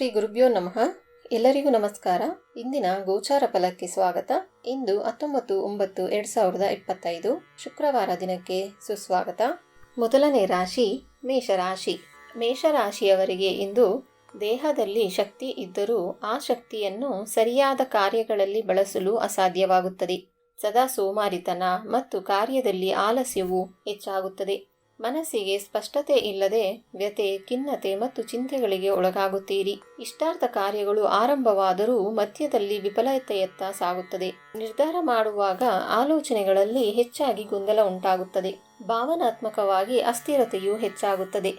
ಶ್ರೀ ಗುರುಭ್ಯೋ ನಮಃ. ಎಲ್ಲರಿಗೂ ನಮಸ್ಕಾರ. ಇಂದಿನ ಗೋಚಾರ ಫಲಕ್ಕೆ ಸ್ವಾಗತ. ಇಂದು ಹತ್ತೊಂಬತ್ತು ಒಂಬತ್ತು ಎರಡ್ ಸಾವಿರದ ಇಪ್ಪತ್ತೈದು ಶುಕ್ರವಾರ ದಿನಕ್ಕೆ ಸುಸ್ವಾಗತ. ಮೊದಲನೇ ರಾಶಿ ಮೇಷರಾಶಿ. ಮೇಷರಾಶಿಯವರಿಗೆ ಇಂದು ದೇಹದಲ್ಲಿ ಶಕ್ತಿ ಇದ್ದರೂ ಆ ಶಕ್ತಿಯನ್ನು ಸರಿಯಾದ ಕಾರ್ಯಗಳಲ್ಲಿ ಬಳಸಲು ಅಸಾಧ್ಯವಾಗುತ್ತದೆ. ಸದಾ ಸೋಮಾರಿತನ ಮತ್ತು ಕಾರ್ಯದಲ್ಲಿ ಆಲಸ್ಯವು ಹೆಚ್ಚಾಗುತ್ತದೆ. ಮನಸ್ಸಿಗೆ ಸ್ಪಷ್ಟತೆ ಇಲ್ಲದೆ ವ್ಯತೆ ಖಿನ್ನತೆ ಮತ್ತು ಚಿಂತೆಗಳಿಗೆ ಒಳಗಾಗುತ್ತೀರಿ. ಇಷ್ಟಾರ್ಥ ಕಾರ್ಯಗಳು ಆರಂಭವಾದರೂ ಮಧ್ಯದಲ್ಲಿ ವಿಫಲತೆಯತ್ತ ಸಾಗುತ್ತದೆ. ನಿರ್ಧಾರ ಮಾಡುವಾಗ ಆಲೋಚನೆಗಳಲ್ಲಿ ಹೆಚ್ಚಾಗಿ ಗೊಂದಲ ಉಂಟಾಗುತ್ತದೆ. ಭಾವನಾತ್ಮಕವಾಗಿ ಅಸ್ಥಿರತೆಯು ಹೆಚ್ಚಾಗುತ್ತದೆ.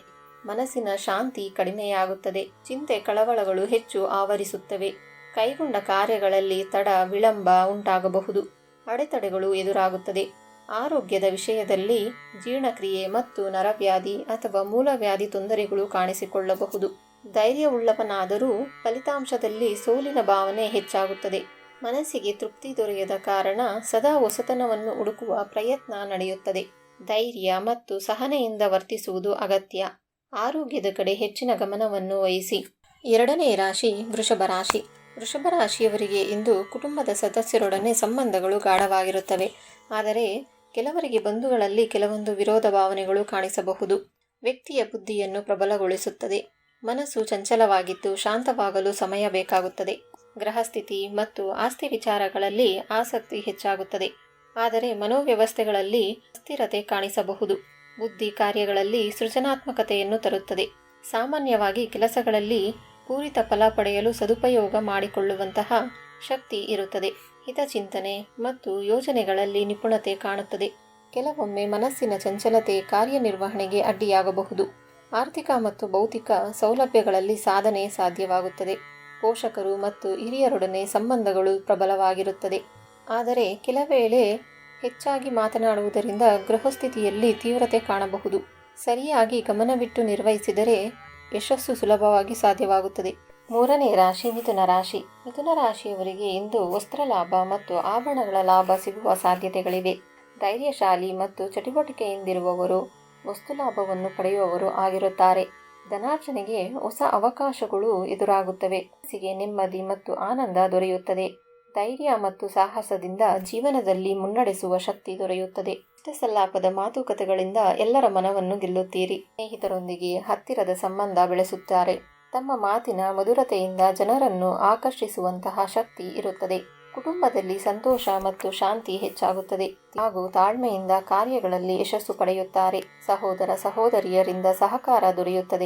ಮನಸ್ಸಿನ ಶಾಂತಿ ಕಡಿಮೆಯಾಗುತ್ತದೆ. ಚಿಂತೆ, ಕಳವಳಗಳು ಹೆಚ್ಚು ಆವರಿಸುತ್ತವೆ. ಕೈಗೊಂಡ ಕಾರ್ಯಗಳಲ್ಲಿ ತಡ, ವಿಳಂಬ ಉಂಟಾಗಬಹುದು. ಅಡೆತಡೆಗಳು ಎದುರಾಗುತ್ತದೆ. ಆರೋಗ್ಯದ ವಿಷಯದಲ್ಲಿ ಜೀರ್ಣಕ್ರಿಯೆ ಮತ್ತು ನರವ್ಯಾಧಿ ಅಥವಾ ಮೂಲವ್ಯಾಧಿ ತೊಂದರೆಗಳು ಕಾಣಿಸಿಕೊಳ್ಳಬಹುದು. ಧೈರ್ಯವುಳ್ಳವನಾದರೂ ಫಲಿತಾಂಶದಲ್ಲಿ ಸೋಲಿನ ಭಾವನೆ ಹೆಚ್ಚಾಗುತ್ತದೆ. ಮನಸ್ಸಿಗೆ ತೃಪ್ತಿ ದೊರೆಯದ ಕಾರಣ ಸದಾ ಹೊಸತನವನ್ನು ಹುಡುಕುವ ಪ್ರಯತ್ನ ನಡೆಯುತ್ತದೆ. ಧೈರ್ಯ ಮತ್ತು ಸಹನೆಯಿಂದ ವರ್ತಿಸುವುದು ಅಗತ್ಯ. ಆರೋಗ್ಯದ ಕಡೆ ಹೆಚ್ಚಿನ ಗಮನವನ್ನು ವಹಿಸಿ. ಎರಡನೇ ರಾಶಿ ವೃಷಭ ರಾಶಿ. ವೃಷಭ ರಾಶಿಯವರಿಗೆ ಇಂದು ಕುಟುಂಬದ ಸದಸ್ಯರೊಡನೆ ಸಂಬಂಧಗಳು ಗಾಢವಾಗಿರುತ್ತವೆ. ಆದರೆ ಕೆಲವರಿಗೆ ಬಂಧುಗಳಲ್ಲಿ ಕೆಲವೊಂದು ವಿರೋಧ ಭಾವನೆಗಳು ಕಾಣಿಸಬಹುದು. ವ್ಯಕ್ತಿಯ ಬುದ್ಧಿಯನ್ನು ಪ್ರಬಲಗೊಳಿಸುತ್ತದೆ. ಮನಸ್ಸು ಚಂಚಲವಾಗಿದ್ದು ಶಾಂತವಾಗಲು ಸಮಯ ಬೇಕಾಗುತ್ತದೆ. ಗ್ರಹಸ್ಥಿತಿ ಮತ್ತು ಆಸ್ತಿ ವಿಚಾರಗಳಲ್ಲಿ ಆಸಕ್ತಿ ಹೆಚ್ಚಾಗುತ್ತದೆ. ಆದರೆ ಮನೋವ್ಯವಸ್ಥೆಗಳಲ್ಲಿ ಅಸ್ಥಿರತೆ ಕಾಣಿಸಬಹುದು. ಬುದ್ಧಿ ಕಾರ್ಯಗಳಲ್ಲಿ ಸೃಜನಾತ್ಮಕತೆಯನ್ನು ತರುತ್ತದೆ. ಸಾಮಾನ್ಯವಾಗಿ ಕೆಲಸಗಳಲ್ಲಿ ಪೂರಿತ ಫಲ ಪಡೆಯಲು ಸದುಪಯೋಗ ಮಾಡಿಕೊಳ್ಳುವಂತಹ ಶಕ್ತಿ ಇರುತ್ತದೆ. ಹಿತಚಿಂತನೆ ಮತ್ತು ಯೋಜನೆಗಳಲ್ಲಿ ನಿಪುಣತೆ ಕಾಣುತ್ತದೆ. ಕೆಲವೊಮ್ಮೆ ಮನಸ್ಸಿನ ಚಂಚಲತೆ ಕಾರ್ಯನಿರ್ವಹಣೆಗೆ ಅಡ್ಡಿಯಾಗಬಹುದು. ಆರ್ಥಿಕ ಮತ್ತು ಭೌತಿಕ ಸೌಲಭ್ಯಗಳಲ್ಲಿ ಸಾಧನೆ ಸಾಧ್ಯವಾಗುತ್ತದೆ. ಪೋಷಕರು ಮತ್ತು ಹಿರಿಯರೊಡನೆ ಸಂಬಂಧಗಳು ಪ್ರಬಲವಾಗಿರುತ್ತದೆ. ಆದರೆ ಕೆಲವೇಳೆ ಹೆಚ್ಚಾಗಿ ಮಾತನಾಡುವುದರಿಂದ ಗೃಹಸ್ಥಿತಿಯಲ್ಲಿ ತೀವ್ರತೆ ಕಾಣಬಹುದು. ಸರಿಯಾಗಿ ಗಮನವಿಟ್ಟು ನಿರ್ವಹಿಸಿದರೆ ಯಶಸ್ಸು ಸುಲಭವಾಗಿ ಸಾಧ್ಯವಾಗುತ್ತದೆ. ಮೂರನೇ ರಾಶಿ ಮಿಥುನ ರಾಶಿ. ಮಿಥುನ ರಾಶಿಯವರಿಗೆ ಇಂದು ವಸ್ತ್ರ ಲಾಭ ಮತ್ತು ಆಭರಣಗಳ ಲಾಭ ಸಿಗುವ ಸಾಧ್ಯತೆಗಳಿವೆ. ಧೈರ್ಯಶಾಲಿ ಮತ್ತು ಚಟುವಟಿಕೆಯಿಂದಿರುವವರು ವಸ್ತು ಲಾಭವನ್ನು ಪಡೆಯುವವರು ಆಗಿರುತ್ತಾರೆ. ಧನಾರ್ಜನೆಗೆ ಹೊಸ ಅವಕಾಶಗಳು ಎದುರಾಗುತ್ತವೆ. ಮನಸ್ಸಿಗೆ ನೆಮ್ಮದಿ ಮತ್ತು ಆನಂದ ದೊರೆಯುತ್ತದೆ. ಧೈರ್ಯ ಮತ್ತು ಸಾಹಸದಿಂದ ಜೀವನದಲ್ಲಿ ಮುನ್ನಡೆಸುವ ಶಕ್ತಿ ದೊರೆಯುತ್ತದೆ. ಸಲ್ಲಾಪದ ಮಾತುಕತೆಗಳಿಂದ ಎಲ್ಲರ ಮನವನ್ನು ಗೆಲ್ಲುತ್ತೀರಿ. ಸ್ನೇಹಿತರೊಂದಿಗೆ ಹತ್ತಿರದ ಸಂಬಂಧ ಬೆಳೆಸುತ್ತಾರೆ. ತಮ್ಮ ಮಾತಿನ ಮಧುರತೆಯಿಂದ ಜನರನ್ನು ಆಕರ್ಷಿಸುವಂತಹ ಶಕ್ತಿ ಇರುತ್ತದೆ. ಕುಟುಂಬದಲ್ಲಿ ಸಂತೋಷ ಮತ್ತು ಶಾಂತಿ ಹೆಚ್ಚಾಗುತ್ತದೆ. ಹಾಗೂ ತಾಳ್ಮೆಯಿಂದ ಕಾರ್ಯಗಳಲ್ಲಿ ಯಶಸ್ಸು ಪಡೆಯುತ್ತಾರೆ. ಸಹೋದರ ಸಹೋದರಿಯರಿಂದ ಸಹಕಾರ ದೊರೆಯುತ್ತದೆ.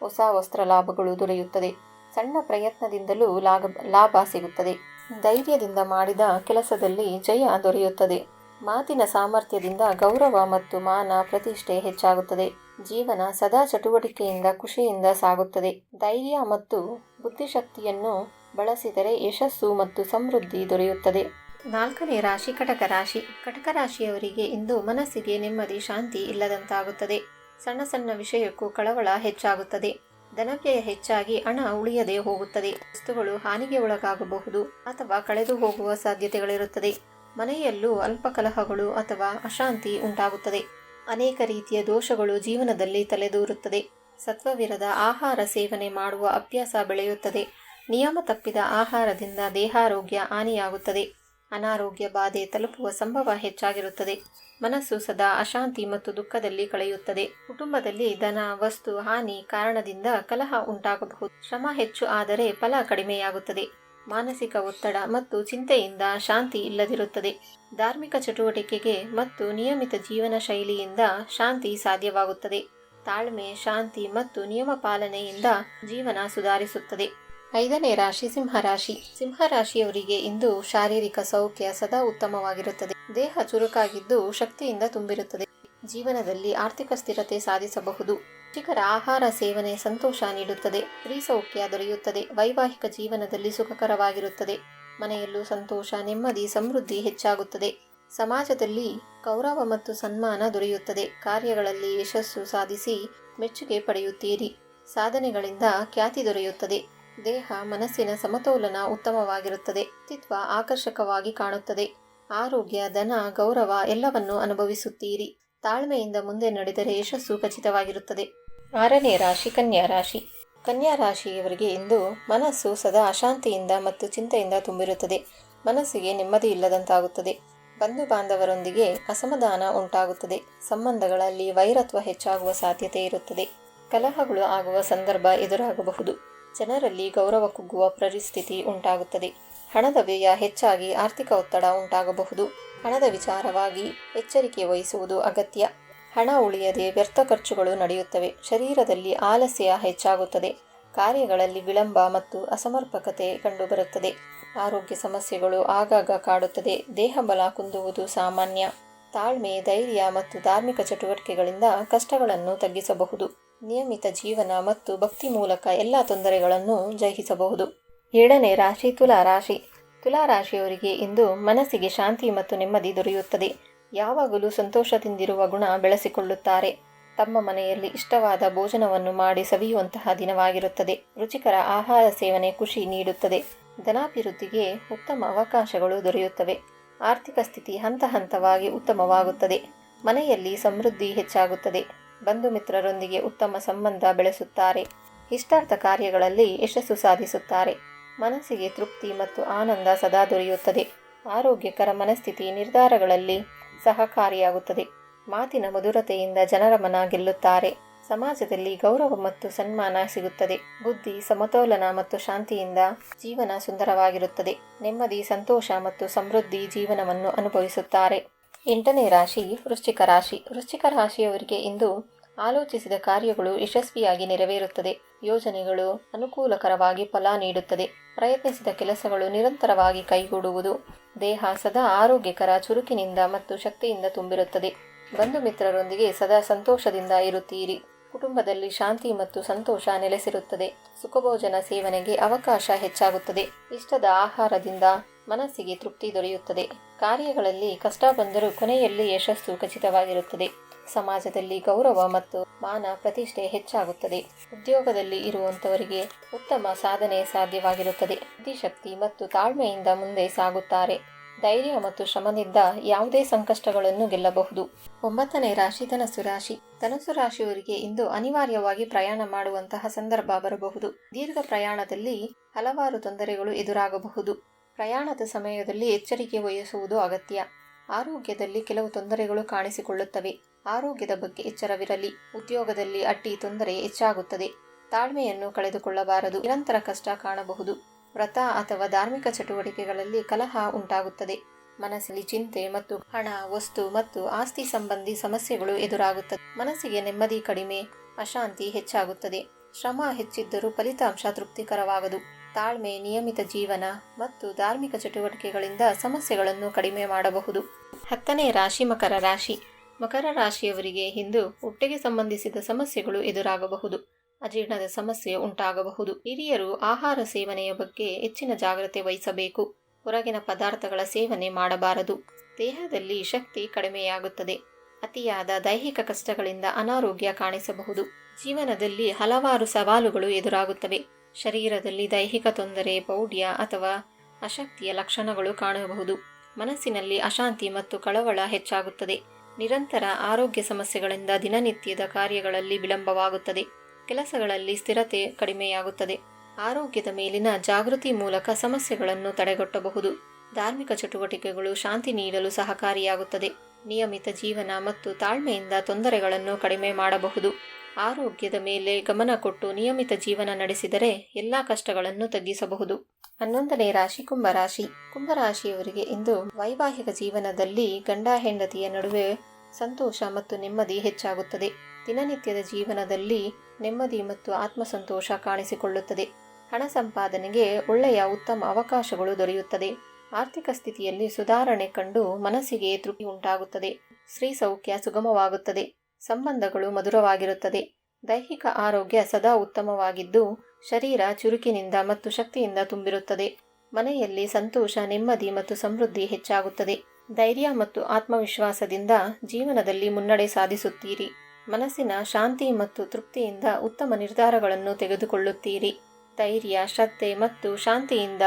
ಹೊಸ ವಸ್ತ್ರ ಲಾಭಗಳು ದೊರೆಯುತ್ತದೆ. ಸಣ್ಣ ಪ್ರಯತ್ನದಿಂದಲೂ ಲಾಭ ಲಾಭ ಸಿಗುತ್ತದೆ. ಧೈರ್ಯದಿಂದ ಮಾಡಿದ ಕೆಲಸದಲ್ಲಿ ಜಯ ದೊರೆಯುತ್ತದೆ. ಮಾತಿನ ಸಾಮರ್ಥ್ಯದಿಂದ ಗೌರವ ಮತ್ತು ಮಾನ ಪ್ರತಿಷ್ಠೆ ಹೆಚ್ಚಾಗುತ್ತದೆ. ಜೀವನ ಸದಾ ಚಟುವಟಿಕೆಯಿಂದ, ಖುಷಿಯಿಂದ ಸಾಗುತ್ತದೆ. ಧೈರ್ಯ ಮತ್ತು ಬುದ್ಧಿಶಕ್ತಿಯನ್ನು ಬಳಸಿದರೆ ಯಶಸ್ಸು ಮತ್ತು ಸಮೃದ್ಧಿ ದೊರೆಯುತ್ತದೆ. ನಾಲ್ಕನೇ ರಾಶಿ, ಕಟಕ ರಾಶಿ. ಕಟಕ ರಾಶಿಯವರಿಗೆ ಇಂದು ಮನಸ್ಸಿಗೆ ನೆಮ್ಮದಿ, ಶಾಂತಿ ಇಲ್ಲದಂತಾಗುತ್ತದೆ. ಸಣ್ಣ ಸಣ್ಣ ವಿಷಯಕ್ಕೂ ಕಳವಳ ಹೆಚ್ಚಾಗುತ್ತದೆ. ಧನವ್ಯಯ ಹೆಚ್ಚಾಗಿ ಹಣ ಉಳಿಯದೆ ಹೋಗುತ್ತದೆ. ವಸ್ತುಗಳು ಹಾನಿಗೆ ಒಳಗಾಗಬಹುದು ಅಥವಾ ಕಳೆದು ಹೋಗುವ ಸಾಧ್ಯತೆಗಳಿರುತ್ತದೆ. ಮನೆಯಲ್ಲೂ ಅಲ್ಪ ಕಲಹಗಳು ಅಥವಾ ಅಶಾಂತಿ ಉಂಟಾಗುತ್ತದೆ. ಅನೇಕ ರೀತಿಯ ದೋಷಗಳು ಜೀವನದಲ್ಲಿ ತಲೆದೂರುತ್ತದೆ. ಸತ್ವವಿರದ ಆಹಾರ ಸೇವನೆ ಮಾಡುವ ಅಭ್ಯಾಸ ಬೆಳೆಯುತ್ತದೆ. ನಿಯಮ ತಪ್ಪಿದ ಆಹಾರದಿಂದ ದೇಹಾರೋಗ್ಯ ಹಾನಿಯಾಗುತ್ತದೆ. ಅನಾರೋಗ್ಯ ಬಾಧೆ ತಲುಪುವ ಸಂಭವ ಹೆಚ್ಚಾಗಿರುತ್ತದೆ. ಮನಸ್ಸು ಸದಾ ಅಶಾಂತಿ ಮತ್ತು ದುಃಖದಲ್ಲಿ ಕಳೆಯುತ್ತದೆ. ಕುಟುಂಬದಲ್ಲಿ ದನ ವಸ್ತು, ಹಾನಿ ಕಾರಣದಿಂದ ಕಲಹ ಉಂಟಾಗಬಹುದು. ಶ್ರಮ ಹೆಚ್ಚು ಆದರೆ ಫಲ ಕಡಿಮೆಯಾಗುತ್ತದೆ. ಮಾನಸಿಕ ಒತ್ತಡ ಮತ್ತು ಚಿಂತೆಯಿಂದ ಶಾಂತಿ ಇಲ್ಲದಿರುತ್ತದೆ. ಧಾರ್ಮಿಕ ಚಟುವಟಿಕೆಗೆ ಮತ್ತು ನಿಯಮಿತ ಜೀವನ ಶೈಲಿಯಿಂದ ಶಾಂತಿ ಸಾಧ್ಯವಾಗುತ್ತದೆ. ತಾಳ್ಮೆ, ಶಾಂತಿ ಮತ್ತು ನಿಯಮ ಪಾಲನೆಯಿಂದ ಜೀವನ ಸುಧಾರಿಸುತ್ತದೆ. ಐದನೇ ರಾಶಿ ಸಿಂಹರಾಶಿ ಸಿಂಹರಾಶಿಯವರಿಗೆ ಇಂದು ಶಾರೀರಿಕ ಸೌಖ್ಯ ಸದಾ ಉತ್ತಮವಾಗಿರುತ್ತದೆ. ದೇಹ ಚುರುಕಾಗಿದ್ದು ಶಕ್ತಿಯಿಂದ ತುಂಬಿರುತ್ತದೆ. ಜೀವನದಲ್ಲಿ ಆರ್ಥಿಕ ಸ್ಥಿರತೆ ಸಾಧಿಸಬಹುದು. ರುಚಿಕರ ಆಹಾರ ಸೇವನೆ ಸಂತೋಷ ನೀಡುತ್ತದೆ. ಸ್ತ್ರೀ ಸೌಖ್ಯ ದೊರೆಯುತ್ತದೆ. ವೈವಾಹಿಕ ಜೀವನದಲ್ಲಿ ಸುಖಕರವಾಗಿರುತ್ತದೆ. ಮನೆಯಲ್ಲೂ ಸಂತೋಷ, ನೆಮ್ಮದಿ, ಸಮೃದ್ಧಿ ಹೆಚ್ಚಾಗುತ್ತದೆ. ಸಮಾಜದಲ್ಲಿ ಗೌರವ ಮತ್ತು ಸನ್ಮಾನ ದೊರೆಯುತ್ತದೆ. ಕಾರ್ಯಗಳಲ್ಲಿ ಯಶಸ್ಸು ಸಾಧಿಸಿ ಮೆಚ್ಚುಗೆ ಪಡೆಯುತ್ತೀರಿ. ಸಾಧನೆಗಳಿಂದ ಖ್ಯಾತಿ ದೊರೆಯುತ್ತದೆ. ದೇಹ, ಮನಸ್ಸಿನ ಸಮತೋಲನ ಉತ್ತಮವಾಗಿರುತ್ತದೆ. ವ್ಯಕ್ತಿತ್ವ ಆಕರ್ಷಕವಾಗಿ ಕಾಣುತ್ತದೆ. ಆರೋಗ್ಯ, ಧನ, ಗೌರವ ಎಲ್ಲವನ್ನು ಅನುಭವಿಸುತ್ತೀರಿ. ತಾಳ್ಮೆಯಿಂದ ಮುಂದೆ ನಡೆದರೆ ಯಶಸ್ಸು ಖಚಿತವಾಗಿರುತ್ತದೆ. ಆರನೇ ರಾಶಿ, ಕನ್ಯಾ ರಾಶಿ. ಕನ್ಯಾ ರಾಶಿಯವರಿಗೆ ಇಂದು ಮನಸ್ಸು ಸದಾ ಅಶಾಂತಿಯಿಂದ ಮತ್ತು ಚಿಂತೆಯಿಂದ ತುಂಬಿರುತ್ತದೆ. ಮನಸ್ಸಿಗೆ ನೆಮ್ಮದಿ ಇಲ್ಲದಂತಾಗುತ್ತದೆ. ಬಂಧು ಬಾಂಧವರೊಂದಿಗೆ ಅಸಮಾಧಾನ ಉಂಟಾಗುತ್ತದೆ. ಸಂಬಂಧಗಳಲ್ಲಿ ವೈರತ್ವ ಹೆಚ್ಚಾಗುವ ಸಾಧ್ಯತೆ ಇರುತ್ತದೆ. ಕಲಹಗಳು ಆಗುವ ಸಂದರ್ಭ ಎದುರಾಗಬಹುದು. ಜನರಲ್ಲಿ ಗೌರವ ಕುಗ್ಗುವ ಪರಿಸ್ಥಿತಿ ಉಂಟಾಗುತ್ತದೆ. ಹಣದ ವ್ಯಯ ಹೆಚ್ಚಾಗಿ ಆರ್ಥಿಕ ಒತ್ತಡ ಉಂಟಾಗಬಹುದು. ಹಣದ ವಿಚಾರವಾಗಿ ಎಚ್ಚರಿಕೆ ವಹಿಸುವುದು ಅಗತ್ಯ. ಹಣ ಉಳಿಯದೆ ವ್ಯರ್ಥ ಖರ್ಚುಗಳು ನಡೆಯುತ್ತವೆ. ಶರೀರದಲ್ಲಿ ಆಲಸ್ಯ ಹೆಚ್ಚಾಗುತ್ತದೆ. ಕಾರ್ಯಗಳಲ್ಲಿ ವಿಳಂಬ ಮತ್ತು ಅಸಮರ್ಪಕತೆ ಕಂಡುಬರುತ್ತದೆ. ಆರೋಗ್ಯ ಸಮಸ್ಯೆಗಳು ಆಗಾಗ ಕಾಡುತ್ತದೆ. ದೇಹ ಬಲ ಕುಂದುವುದು ಸಾಮಾನ್ಯ. ತಾಳ್ಮೆ, ಧೈರ್ಯ ಮತ್ತು ಧಾರ್ಮಿಕ ಚಟುವಟಿಕೆಗಳಿಂದ ಕಷ್ಟಗಳನ್ನು ತಗ್ಗಿಸಬಹುದು. ನಿಯಮಿತ ಜೀವನ ಮತ್ತು ಭಕ್ತಿ ಮೂಲಕ ಎಲ್ಲ ತೊಂದರೆಗಳನ್ನು ಜಯಿಸಬಹುದು. ಏಳನೇ ರಾಶಿ ತುಲಾ ರಾಶಿ ತುಲಾ ರಾಶಿಯವರಿಗೆ ಇಂದು ಮನಸ್ಸಿಗೆ ಶಾಂತಿ ಮತ್ತು ನೆಮ್ಮದಿ ದೊರೆಯುತ್ತದೆ. ಯಾವಾಗಲೂ ಸಂತೋಷದಿಂದಿರುವ ಗುಣ ಬೆಳೆಸಿಕೊಳ್ಳುತ್ತಾರೆ. ತಮ್ಮ ಮನೆಯಲ್ಲಿ ಇಷ್ಟವಾದ ಭೋಜನವನ್ನು ಮಾಡಿ ಸವಿಯುವಂತಹ ದಿನವಾಗಿರುತ್ತದೆ. ರುಚಿಕರ ಆಹಾರ ಸೇವನೆ ಖುಷಿ ನೀಡುತ್ತದೆ. ಧನಾಭಿವೃದ್ಧಿಗೆ ಉತ್ತಮ ಅವಕಾಶಗಳು ದೊರೆಯುತ್ತವೆ. ಆರ್ಥಿಕ ಸ್ಥಿತಿ ಹಂತ ಹಂತವಾಗಿ ಉತ್ತಮವಾಗುತ್ತದೆ. ಮನೆಯಲ್ಲಿ ಸಮೃದ್ಧಿ ಹೆಚ್ಚಾಗುತ್ತದೆ. ಬಂಧು ಮಿತ್ರರೊಂದಿಗೆ ಉತ್ತಮ ಸಂಬಂಧ ಬೆಳೆಸುತ್ತಾರೆ. ಇಷ್ಟಾರ್ಥ ಕಾರ್ಯಗಳಲ್ಲಿ ಯಶಸ್ಸು ಸಾಧಿಸುತ್ತಾರೆ. ಮನಸ್ಸಿಗೆ ತೃಪ್ತಿ ಮತ್ತು ಆನಂದ ಸದಾ ದೊರೆಯುತ್ತದೆ. ಆರೋಗ್ಯಕರ ಮನಸ್ಥಿತಿ ನಿರ್ಧಾರಗಳಲ್ಲಿ ಸಹಕಾರಿಯಾಗುತ್ತದೆ. ಮಾತಿನ ಮಧುರತೆಯಿಂದ ಜನರ ಮನ ಗೆಲ್ಲುತ್ತಾರೆ. ಸಮಾಜದಲ್ಲಿ ಗೌರವ ಮತ್ತು ಸನ್ಮಾನ ಸಿಗುತ್ತದೆ. ಬುದ್ಧಿ, ಸಮತೋಲನ ಮತ್ತು ಶಾಂತಿಯಿಂದ ಜೀವನ ಸುಂದರವಾಗಿರುತ್ತದೆ. ನೆಮ್ಮದಿ, ಸಂತೋಷ ಮತ್ತು ಸಮೃದ್ಧಿ ಜೀವನವನ್ನು ಅನುಭವಿಸುತ್ತಾರೆ. ಎಂಟನೇ ರಾಶಿ ವೃಶ್ಚಿಕ ರಾಶಿ. ವೃಶ್ಚಿಕ ರಾಶಿಯವರಿಗೆ ಇಂದು ಆಲೋಚಿಸಿದ ಕಾರ್ಯಗಳು ಯಶಸ್ವಿಯಾಗಿ ನೆರವೇರುತ್ತದೆ. ಯೋಜನೆಗಳು ಅನುಕೂಲಕರವಾಗಿ ಫಲ ನೀಡುತ್ತದೆ. ಪ್ರಯತ್ನಿಸಿದ ಕೆಲಸಗಳು ನಿರಂತರವಾಗಿ ಕೈಗೂಡುವುದು. ದೇಹ ಸದಾ ಆರೋಗ್ಯಕರ ಚುರುಕಿನಿಂದ ಮತ್ತು ಶಕ್ತಿಯಿಂದ ತುಂಬಿರುತ್ತದೆ. ಬಂಧು ಮಿತ್ರರೊಂದಿಗೆ ಸದಾ ಸಂತೋಷದಿಂದ ಇರುತ್ತೀರಿ. ಕುಟುಂಬದಲ್ಲಿ ಶಾಂತಿ ಮತ್ತು ಸಂತೋಷ ನೆಲೆಸಿರುತ್ತದೆ. ಸುಖಭೋಜನ ಸೇವನೆಗೆ ಅವಕಾಶ ಹೆಚ್ಚಾಗುತ್ತದೆ. ಇಷ್ಟದ ಆಹಾರದಿಂದ ಮನಸ್ಸಿಗೆ ತೃಪ್ತಿ ದೊರೆಯುತ್ತದೆ. ಕಾರ್ಯಗಳಲ್ಲಿ ಕಷ್ಟ ಬಂದರೂ ಕೊನೆಯಲ್ಲಿ ಯಶಸ್ಸು ಖಚಿತವಾಗಿರುತ್ತದೆ. ಸಮಾಜದಲ್ಲಿ ಗೌರವ ಮತ್ತು ಮಾನ ಪ್ರತಿಷ್ಠೆ ಹೆಚ್ಚಾಗುತ್ತದೆ. ಉದ್ಯೋಗದಲ್ಲಿ ಇರುವಂತವರಿಗೆ ಉತ್ತಮ ಸಾಧನೆ ಸಾಧ್ಯವಾಗಿರುತ್ತದೆ. ಬುದ್ಧಿಶಕ್ತಿ ಮತ್ತು ತಾಳ್ಮೆಯಿಂದ ಮುಂದೆ ಸಾಗುತ್ತಾರೆ. ಧೈರ್ಯ ಮತ್ತು ಶ್ರಮದಿಂದ ಯಾವುದೇ ಸಂಕಷ್ಟಗಳನ್ನು ಗೆಲ್ಲಬಹುದು. ಒಂಬತ್ತನೇ ರಾಶಿ ಧನಸ್ಸು ರಾಶಿ. ಧನಸ್ಸು ರಾಶಿಯವರಿಗೆ ಇಂದು ಅನಿವಾರ್ಯವಾಗಿ ಪ್ರಯಾಣ ಮಾಡುವಂತಹ ಸಂದರ್ಭ ಬರಬಹುದು. ದೀರ್ಘ ಪ್ರಯಾಣದಲ್ಲಿ ಹಲವಾರು ತೊಂದರೆಗಳು ಎದುರಾಗಬಹುದು. ಪ್ರಯಾಣದ ಸಮಯದಲ್ಲಿ ಎಚ್ಚರಿಕೆ ವಹಿಸುವುದು ಅಗತ್ಯ. ಆರೋಗ್ಯದಲ್ಲಿ ಕೆಲವು ತೊಂದರೆಗಳು ಕಾಣಿಸಿಕೊಳ್ಳುತ್ತವೆ. ಆರೋಗ್ಯದ ಬಗ್ಗೆ ಎಚ್ಚರವಿರಲಿ, ಉದ್ಯೋಗದಲ್ಲಿ ಅಡ್ಡಿ ತೊಂದರೆ ಹೆಚ್ಚಾಗುತ್ತದೆ. ತಾಳ್ಮೆಯನ್ನು ಕಳೆದುಕೊಳ್ಳಬಾರದು, ನಿರಂತರ ಕಷ್ಟ ಕಾಣಬಹುದು. ವ್ರತ ಅಥವಾ ಧಾರ್ಮಿಕ ಚಟುವಟಿಕೆಗಳಲ್ಲಿ ಕಲಹ ಉಂಟಾಗುತ್ತದೆ. ಮನಸ್ಸಿನಲ್ಲಿ ಚಿಂತೆ ಮತ್ತು ಹಣ, ವಸ್ತು ಮತ್ತು ಆಸ್ತಿ ಸಂಬಂಧಿ ಸಮಸ್ಯೆಗಳು ಎದುರಾಗುತ್ತದೆ ಮನಸ್ಸಿಗೆ ನೆಮ್ಮದಿ ಕಡಿಮೆ, ಅಶಾಂತಿ ಹೆಚ್ಚಾಗುತ್ತದೆ. ಶ್ರಮ ಹೆಚ್ಚಿದ್ದರೂ ಫಲಿತಾಂಶ ತೃಪ್ತಿಕರವಾಗದು. ತಾಳ್ಮೆ, ನಿಯಮಿತ ಜೀವನ ಮತ್ತು ಧಾರ್ಮಿಕ ಚಟುವಟಿಕೆಗಳಿಂದ ಸಮಸ್ಯೆಗಳನ್ನು ಕಡಿಮೆ ಮಾಡಬಹುದು. ಹತ್ತನೇ ರಾಶಿ, ಮಕರ ರಾಶಿ. ಮಕರ ರಾಶಿಯವರಿಗೆ ಇಂದು ಹೊಟ್ಟೆಗೆ ಸಂಬಂಧಿಸಿದ ಸಮಸ್ಯೆಗಳು ಎದುರಾಗಬಹುದು. ಅಜೀರ್ಣದ ಸಮಸ್ಯೆ ಉಂಟಾಗಬಹುದು. ಹಿರಿಯರು ಆಹಾರ ಸೇವನೆಯ ಬಗ್ಗೆ ಹೆಚ್ಚಿನ ಜಾಗ್ರತೆ ವಹಿಸಬೇಕು. ಹೊರಗಿನ ಪದಾರ್ಥಗಳ ಸೇವನೆ ಮಾಡಬಾರದು. ದೇಹದಲ್ಲಿ ಶಕ್ತಿ ಕಡಿಮೆಯಾಗುತ್ತದೆ. ಅತಿಯಾದ ದೈಹಿಕ ಕಷ್ಟಗಳಿಂದ ಅನಾರೋಗ್ಯ ಕಾಣಿಸಬಹುದು. ಜೀವನದಲ್ಲಿ ಹಲವಾರು ಸವಾಲುಗಳು ಎದುರಾಗುತ್ತವೆ. ಶರೀರದಲ್ಲಿ ದೈಹಿಕ ತೊಂದರೆ, ಪೌಢ್ಯ ಅಥವಾ ಅಶಕ್ತಿಯ ಲಕ್ಷಣಗಳು ಕಾಣಬಹುದು. ಮನಸ್ಸಿನಲ್ಲಿ ಅಶಾಂತಿ ಮತ್ತು ಕಳವಳ ಹೆಚ್ಚಾಗುತ್ತದೆ. ನಿರಂತರ ಆರೋಗ್ಯ ಸಮಸ್ಯೆಗಳಿಂದ ದಿನನಿತ್ಯದ ಕಾರ್ಯಗಳಲ್ಲಿ ವಿಳಂಬವಾಗುತ್ತದೆ. ಕೆಲಸಗಳಲ್ಲಿ ಸ್ಥಿರತೆ ಕಡಿಮೆಯಾಗುತ್ತದೆ. ಆರೋಗ್ಯದ ಮೇಲಿನ ಜಾಗೃತಿ ಮೂಲಕ ಸಮಸ್ಯೆಗಳನ್ನು ತಡೆಗಟ್ಟಬಹುದು. ಧಾರ್ಮಿಕ ಚಟುವಟಿಕೆಗಳು ಶಾಂತಿ ನೀಡಲು ಸಹಕಾರಿಯಾಗುತ್ತದೆ. ನಿಯಮಿತ ಜೀವನ ಮತ್ತು ತಾಳ್ಮೆಯಿಂದ ತೊಂದರೆಗಳನ್ನು ಕಡಿಮೆ ಮಾಡಬಹುದು. ಆರೋಗ್ಯದ ಮೇಲೆ ಗಮನ ಕೊಟ್ಟು ನಿಯಮಿತ ಜೀವನ ನಡೆಸಿದರೆ ಎಲ್ಲಾ ಕಷ್ಟಗಳನ್ನು ತಗ್ಗಿಸಬಹುದು. ಹನ್ನೊಂದನೇ ರಾಶಿ ಕುಂಭರಾಶಿ ಕುಂಭರಾಶಿಯವರಿಗೆ ಇಂದು ವೈವಾಹಿಕ ಜೀವನದಲ್ಲಿ ಗಂಡ ಹೆಂಡತಿಯ ನಡುವೆ ಸಂತೋಷ ಮತ್ತು ನೆಮ್ಮದಿ ಹೆಚ್ಚಾಗುತ್ತದೆ. ದಿನನಿತ್ಯದ ಜೀವನದಲ್ಲಿ ನೆಮ್ಮದಿ ಮತ್ತು ಆತ್ಮಸಂತೋಷ ಕಾಣಿಸಿಕೊಳ್ಳುತ್ತದೆ. ಹಣ ಸಂಪಾದನೆಗೆ ಒಳ್ಳೆಯ ಉತ್ತಮ ಅವಕಾಶಗಳು ದೊರೆಯುತ್ತದೆ. ಆರ್ಥಿಕ ಸ್ಥಿತಿಯಲ್ಲಿ ಸುಧಾರಣೆ ಕಂಡು ಮನಸ್ಸಿಗೆ ತೃಪ್ತಿ ಉಂಟಾಗುತ್ತದೆ. ಸ್ತ್ರೀ ಸೌಖ್ಯ ಸುಗಮವಾಗುತ್ತದೆ. ಸಂಬಂಧಗಳು ಮಧುರವಾಗಿರುತ್ತದೆ. ದೈಹಿಕ ಆರೋಗ್ಯ ಸದಾ ಉತ್ತಮವಾಗಿದ್ದು, ಶರೀರ ಚುರುಕಿನಿಂದ ಮತ್ತು ಶಕ್ತಿಯಿಂದ ತುಂಬಿರುತ್ತದೆ. ಮನೆಯಲ್ಲಿ ಸಂತೋಷ, ನೆಮ್ಮದಿ ಮತ್ತು ಸಮೃದ್ಧಿ ಹೆಚ್ಚಾಗುತ್ತದೆ. ಧೈರ್ಯ ಮತ್ತು ಆತ್ಮವಿಶ್ವಾಸದಿಂದ ಜೀವನದಲ್ಲಿ ಮುನ್ನಡೆ ಸಾಧಿಸುತ್ತೀರಿ. ಮನಸ್ಸಿನ ಶಾಂತಿ ಮತ್ತು ತೃಪ್ತಿಯಿಂದ ಉತ್ತಮ ನಿರ್ಧಾರಗಳನ್ನು ತೆಗೆದುಕೊಳ್ಳುತ್ತೀರಿ. ಧೈರ್ಯ, ಶ್ರದ್ಧೆ ಮತ್ತು ಶಾಂತಿಯಿಂದ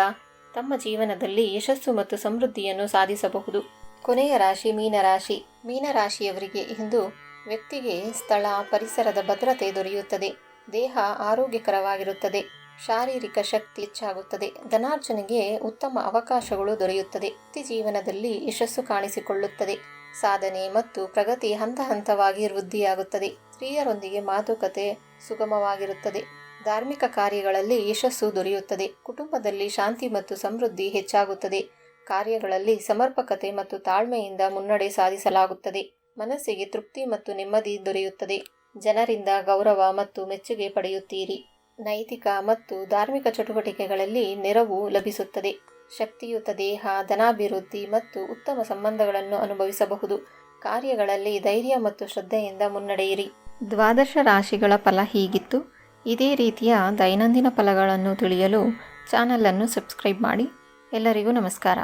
ತಮ್ಮ ಜೀವನದಲ್ಲಿ ಯಶಸ್ಸು ಮತ್ತು ಸಮೃದ್ಧಿಯನ್ನು ಸಾಧಿಸಬಹುದು. ಕೊನೆಯ ರಾಶಿ ಮೀನರಾಶಿ. ಮೀನರಾಶಿಯವರಿಗೆ ಇಂದು ವ್ಯಕ್ತಿಗೆ ಸ್ಥಳ, ಪರಿಸರದ ಭದ್ರತೆ ದೊರೆಯುತ್ತದೆ. ದೇಹ ಆರೋಗ್ಯಕರವಾಗಿರುತ್ತದೆ. ಶಾರೀರಿಕ ಶಕ್ತಿ ಹೆಚ್ಚಾಗುತ್ತದೆ. ಧನಾರ್ಜನೆಗೆ ಉತ್ತಮ ಅವಕಾಶಗಳು ದೊರೆಯುತ್ತದೆ. ವೃತ್ತಿ ಜೀವನದಲ್ಲಿ ಯಶಸ್ಸು ಕಾಣಿಸಿಕೊಳ್ಳುತ್ತದೆ. ಸಾಧನೆ ಮತ್ತು ಪ್ರಗತಿ ಹಂತ ಹಂತವಾಗಿ ವೃದ್ಧಿಯಾಗುತ್ತದೆ. ಸ್ತ್ರೀಯರೊಂದಿಗೆ ಮಾತುಕತೆ ಸುಗಮವಾಗಿರುತ್ತದೆ. ಧಾರ್ಮಿಕ ಕಾರ್ಯಗಳಲ್ಲಿ ಯಶಸ್ಸು ದೊರೆಯುತ್ತದೆ. ಕುಟುಂಬದಲ್ಲಿ ಶಾಂತಿ ಮತ್ತು ಸಮೃದ್ಧಿ ಹೆಚ್ಚಾಗುತ್ತದೆ. ಕಾರ್ಯಗಳಲ್ಲಿ ಸಮರ್ಪಕತೆ ಮತ್ತು ತಾಳ್ಮೆಯಿಂದ ಮುನ್ನಡೆ ಸಾಧಿಸಲಾಗುತ್ತದೆ. ಮನಸ್ಸಿಗೆ ತೃಪ್ತಿ ಮತ್ತು ನೆಮ್ಮದಿ ದೊರೆಯುತ್ತದೆ. ಜನರಿಂದ ಗೌರವ ಮತ್ತು ಮೆಚ್ಚುಗೆ ಪಡೆಯುತ್ತೀರಿ. ನೈತಿಕ ಮತ್ತು ಧಾರ್ಮಿಕ ಚಟುವಟಿಕೆಗಳಲ್ಲಿ ನೆರವು ಲಭಿಸುತ್ತದೆ. ಶಕ್ತಿಯುತ ದೇಹ, ಧನಾಭಿವೃದ್ಧಿ ಮತ್ತು ಉತ್ತಮ ಸಂಬಂಧಗಳನ್ನು ಅನುಭವಿಸಬಹುದು. ಕಾರ್ಯಗಳಲ್ಲಿ ಧೈರ್ಯ ಮತ್ತು ಶ್ರದ್ಧೆಯಿಂದ ಮುನ್ನಡೆಯಿರಿ. ದ್ವಾದಶ ರಾಶಿಗಳ ಫಲ ಹೀಗಿತ್ತು. ಇದೇ ರೀತಿಯ ದೈನಂದಿನ ಫಲಗಳನ್ನು ತಿಳಿಯಲು ಚಾನಲನ್ನು ಸಬ್ಸ್ಕ್ರೈಬ್ ಮಾಡಿ. ಎಲ್ಲರಿಗೂ ನಮಸ್ಕಾರ.